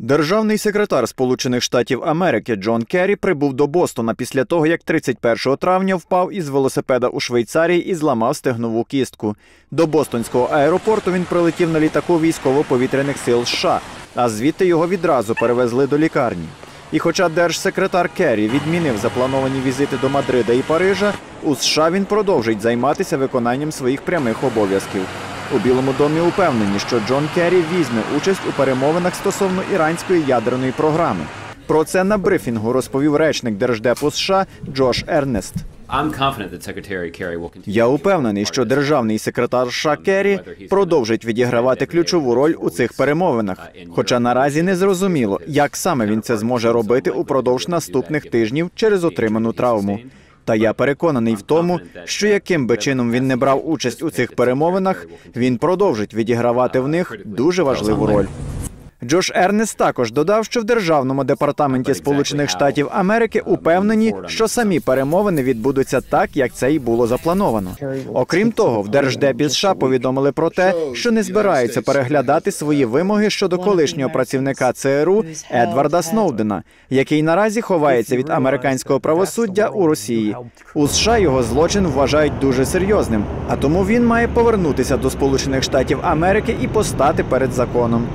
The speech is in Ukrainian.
Державний секретар Сполучених Штатів Америки Джон Керрі прибув до Бостона після того, як 31 травня впав із велосипеда у Швейцарії і зламав стегнову кістку. До Бостонського аеропорту він прилетів на літаку військово-повітряних сил США, а звідти його відразу перевезли до лікарні. І хоча держсекретар Керрі відмінив заплановані візити до Мадрида і Парижа, у США він продовжить займатися виконанням своїх прямих обов'язків. У Білому домі упевнені, що Джон Керрі візьме участь у перемовинах стосовно іранської ядерної програми. Про це на брифінгу розповів речник Держдепу США Джош Ернест. Я упевнений, що державний секретар США Керрі продовжить відігравати ключову роль у цих перемовинах. Хоча наразі не зрозуміло, як саме він це зможе робити упродовж наступних тижнів через отриману травму. Та я переконаний в тому, що яким би чином він не брав участь у цих перемовинах, він продовжить відігравати в них дуже важливу роль. Джош Ернест також додав, що в державному департаменті Сполучених Штатів Америки упевнені, що самі перемовини відбудуться так, як це й було заплановано. Окрім того, в Держдепі США повідомили про те, що не збираються переглядати свої вимоги щодо колишнього працівника ЦРУ Едварда Сноудена, який наразі ховається від американського правосуддя у Росії. У США його злочин вважають дуже серйозним, а тому він має повернутися до Сполучених Штатів Америки і постати перед законом.